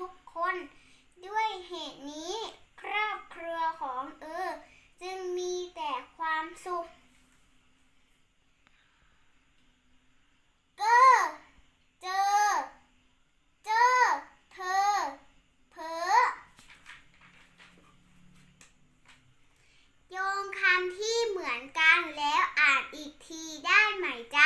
ทุกคน ด้วยเหตุนี้ ครอบครัวของเออ จึงมีแต่ความสุขเกอเจอ เจอ เธอ เพอโยงคำที่เหมือนกันแล้วอ่านอีกทีได้ไหมจ๊ะ